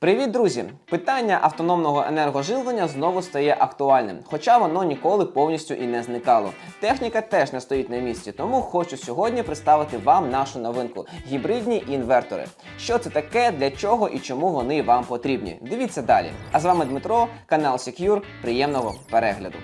Привіт, друзі! Питання автономного енергоживлення знову стає актуальним, хоча воно ніколи повністю і не зникало. Техніка теж не стоїть на місці, тому хочу сьогодні представити вам нашу новинку гібридні інвертори. Що це таке, для чого і чому вони вам потрібні? Дивіться далі. А з вами Дмитро, канал Secure. Приємного перегляду.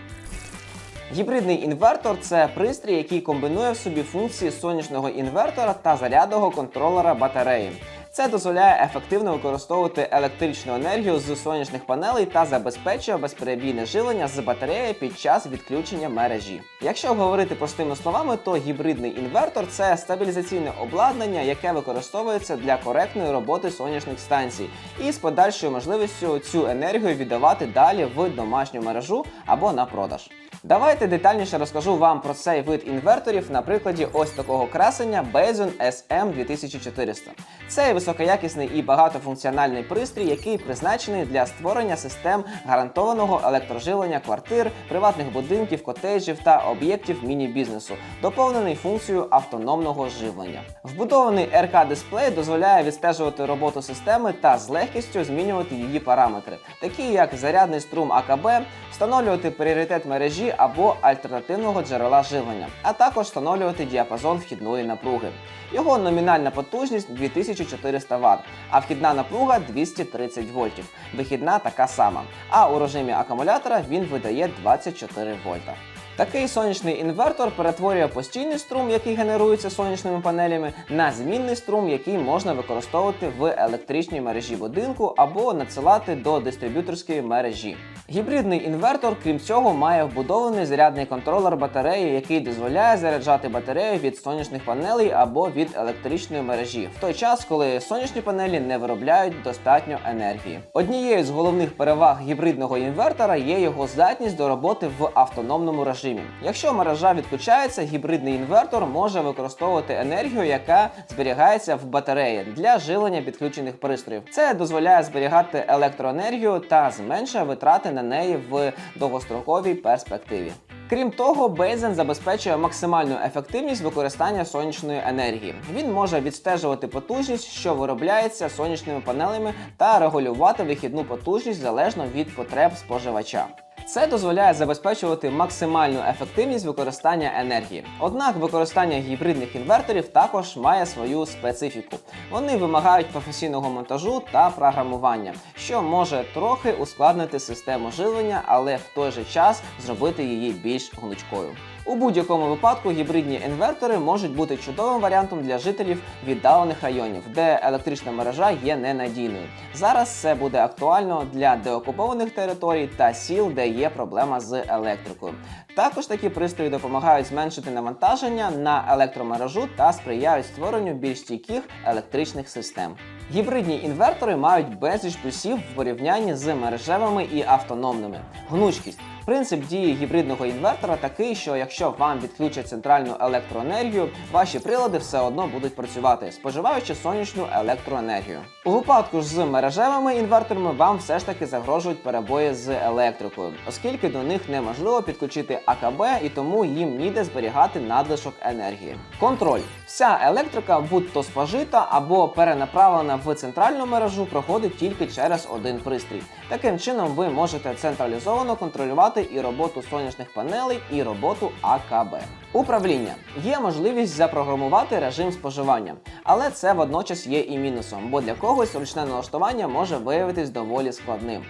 Гібридний інвертор це пристрій, який комбінує в собі функції сонячного інвертора та зарядного контролера батареї. Це дозволяє ефективно використовувати електричну енергію з сонячних панелей та забезпечує безперебійне живлення з батареї під час відключення мережі. Якщо говорити простими словами, то гібридний інвертор це стабілізаційне обладнання, яке використовується для коректної роботи сонячних станцій, і з подальшою можливістю цю енергію віддавати далі в домашню мережу або на продаж. Давайте детальніше розкажу вам про цей вид інверторів на прикладі ось такого красення Bezon SM2400. Це високоякісний і багатофункціональний пристрій, який призначений для створення систем гарантованого електроживлення квартир, приватних будинків, котеджів та об'єктів міні-бізнесу, доповнений функцією автономного живлення. Вбудований РК-дисплей дозволяє відстежувати роботу системи та з легкістю змінювати її параметри, такі як зарядний струм АКБ, встановлювати пріоритет мережі або альтернативного джерела живлення, а також встановлювати діапазон вхідної напруги. Його номінальна потужність 2400 Вт, а вхідна напруга 230 вольтів. Вихідна така сама. А у режимі акумулятора він видає 24 вольта. Такий сонячний інвертор перетворює постійний струм, який генерується сонячними панелями, на змінний струм, який можна використовувати в електричній мережі будинку або надсилати до дистриб'юторської мережі. Гібридний інвертор, крім цього, має вбудований зарядний контролер батареї, який дозволяє заряджати батарею від сонячних панелей або від електричної мережі, в той час, коли сонячні панелі не виробляють достатньо енергії. Однією з головних переваг гібридного інвертора є його здатність до роботи в автономному режимі. Якщо мережа відключається, гібридний інвертор може використовувати енергію, яка зберігається в батареї для живлення підключених пристроїв. Це дозволяє зберігати електроенергію та зменшує витрати на неї в довгостроковій перспективі. Крім того, Бейзен забезпечує максимальну ефективність використання сонячної енергії. Він може відстежувати потужність, що виробляється сонячними панелями, та регулювати вихідну потужність залежно від потреб споживача. Це дозволяє забезпечувати максимальну ефективність використання енергії. Однак використання гібридних інверторів також має свою специфіку. Вони вимагають професійного монтажу та програмування, що може трохи ускладнити систему живлення, але в той же час зробити її більш гнучкою. У будь-якому випадку гібридні інвертори можуть бути чудовим варіантом для жителів віддалених районів, де електрична мережа є ненадійною. Зараз це буде актуально для деокупованих територій та сіл, де є проблема з електрикою. Також такі пристрої допомагають зменшити навантаження на електромережу та сприяють створенню більш стійких електричних систем. Гібридні інвертори мають безліч плюсів в порівнянні з мережевими і автономними. Гнучкість. Принцип дії гібридного інвертора такий, що якщо вам відключать центральну електроенергію, ваші прилади все одно будуть працювати, споживаючи сонячну електроенергію. У випадку ж з мережевими інверторами вам все ж таки загрожують перебої з електрикою, оскільки до них неможливо підключити АКБ і тому їм ніде зберігати надлишок енергії. Контроль. Вся електрика, будь-то спожита або перенаправлена в центральну мережу, проходить тільки через один пристрій. Таким чином, ви можете централізовано контролювати і роботу сонячних панелей, і роботу АКБ. Управління є можливість запрограмувати режим споживання, але це водночас є і мінусом, бо для когось ручне налаштування може виявитись доволі складним.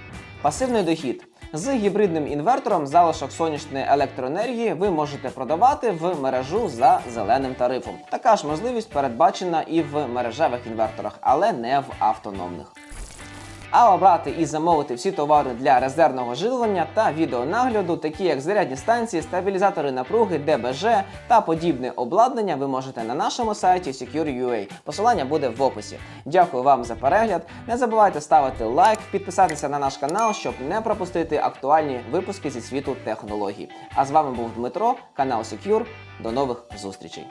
Пасивний дохід. З гібридним інвертором залишок сонячної електроенергії ви можете продавати в мережу за зеленим тарифом. Така ж можливість передбачена і в мережевих інверторах, але не в автономних. А обрати і замовити всі товари для резервного живлення та відеонагляду, такі як зарядні станції, стабілізатори напруги, ДБЖ та подібне обладнання, ви можете на нашому сайті Secure.ua. Посилання буде в описі. Дякую вам за перегляд. Не забувайте ставити лайк, підписатися на наш канал, щоб не пропустити актуальні випуски зі світу технологій. А з вами був Дмитро, канал Secure. До нових зустрічей.